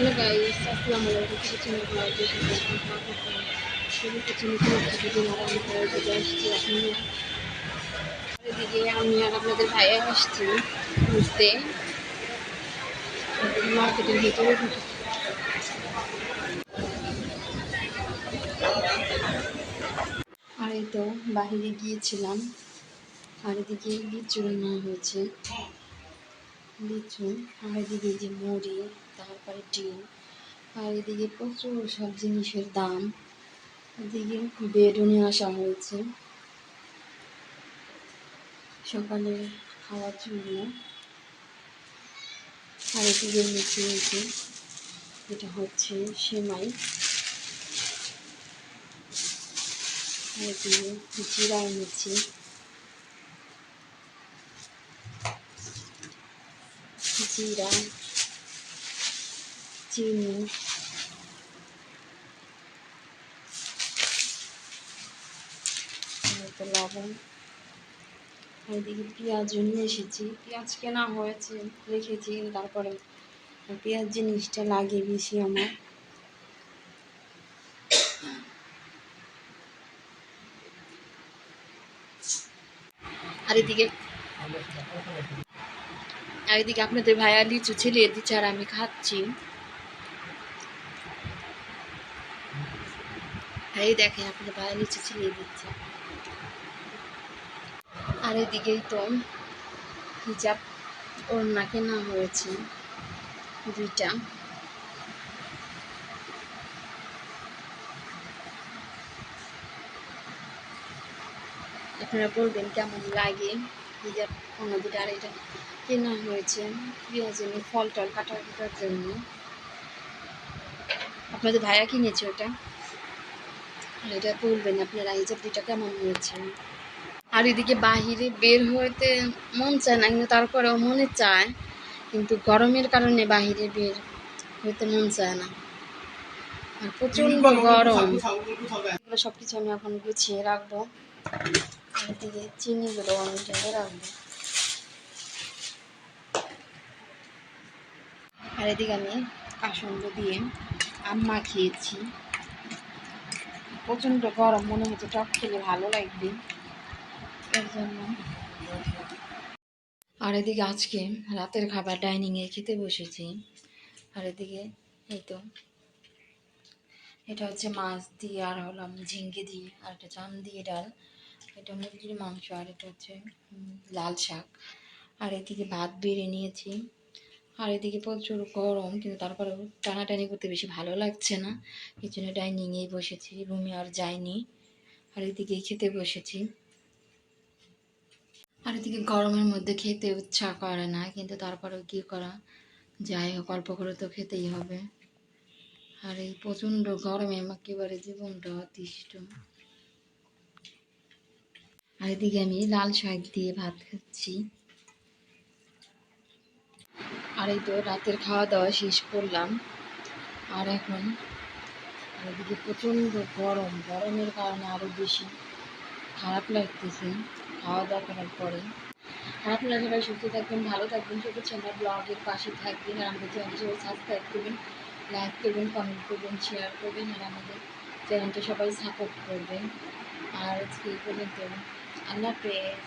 Hello guys আসসালামু আলাইকুম কিছু এদিকে আমি আর আপনাদের ভাইয়া আসছি ঘুরতে মার্কেটের ভিতরে আর তো বাহিরে গিয়েছিলাম আর এদিকে লিচু নেওয়া হয়েছে লিচু, আর এদিকে যে মুড়ি, তারপরে ডিম, আর এদিকে প্রচুর সব জিনিসের দাম। এদিকে বেডও নিয়ে আসা হয়েছে। সকালে খাওয়ার জন্য আর এদিকে নিচে হয়েছে। এটা হচ্ছে সেমাই। আর এদিকে জিরা এনেছি। জিরা চিনি লবণ এদিকে পেঁয়াজও নিয়ে এসেছি। পেঁয়াজ কেনা হয়েছে, রেখেছি, তারপরে পেঁয়াজ জিনিসটা লাগে বেশি আমার। আর এদিকে এদিকে আপনাদের ভাইয়া লিচু ছেলে দিচ্ছে আর আমি খাচ্ছি। এই দেখেন, আপনাদের ভাইয়া লিচু ছেলে দিচ্ছে। আর এদিকেই তো হিজাব ওড়না কেনা হয়েছে, দুইটা। আপনারা বলবেন কেমন লাগে হিজাব অন্য দুটা আর এটা? কেনা হয়েছে পেঁয়াজ এনে ফল টল কাটা কাটার জন্য। আপনাদের ভাইয়া কিনেছে ওটা? আর এটা বলবেন আপনারা হিজাব দুটা কেমন হয়েছে। আর এদিকে বাহিরে বের হইতে মন চায় না কিন্তু তারপরেও মনে চায় কিন্তু গরমের কারণে বাহিরে বের হইতে মন চায় না। আর প্রচণ্ড গরম। এগুলো সব কিছু আমি এখন গুছিয়ে রাখব। এদিকে চিনিগুলো আমি ঢেলে রাখব। এদিকে আমি কাসন্দ দিয়ে আম মাখিয়েছি। প্রচণ্ড গরম, মনে হচ্ছে টক খেলে ভালো লাগবে। এর জন্য। আর এদিকে আজকে রাতের খাবার ডাইনিংয়ে খেতে বসেছি। আর এদিকে এই তো, এটা হচ্ছে মাছ দিয়ে, আর হলাম ঝিঙ্গে দিয়ে, আর এটা চাম দিয়ে ডাল, এটা মুরগির মাংস, আর এটা হচ্ছে লাল শাক। আর এদিকে ভাত বেড়ে নিয়েছি। আর এদিকে প্রচুর গরম, কিন্তু তারপরেও টানাটানি করতে বেশি ভালো লাগছে না। এই জন্য ডাইনিংয়েই বসেছি, রুমে আর যাইনি। আর এদিকেই খেতে বসেছি। আর এদিকে গরমের মধ্যে খেতে ইচ্ছা করে না, কিন্তু তারপরেও কি করা? যাই হোক, অল্প করে তো খেতেই হবে। আর এই প্রচণ্ড গরমে একেবারে জীবনটা অতিষ্ঠ। আর এদিকে আমি লাল শাক দিয়ে ভাত খাচ্ছি। এই তো রাতের খাওয়া দাওয়া শেষ করলাম। আর এখন এদিকে প্রচণ্ড গরম। গরমের কারণে আরও বেশি খারাপ লাগতেছে খাওয়া দাওয়া করার পরে। খারাপ আপনারা সবাই সুস্থ থাকবেন, ভালো থাকবেন, ছোটো চ্যানেল ব্লগের পাশে থাকবেন আর আমাদের চ্যানেলটি সবাই সাবস্ক্রাইব করবেন লাইক করবেন কমেন্ট করবেন শেয়ার করবেন আর আমাদের চ্যানেলটা সবাই সাপোর্ট করবেন। আর আজকে এই পর্যন্ত। আল্লাহ হাফেজ।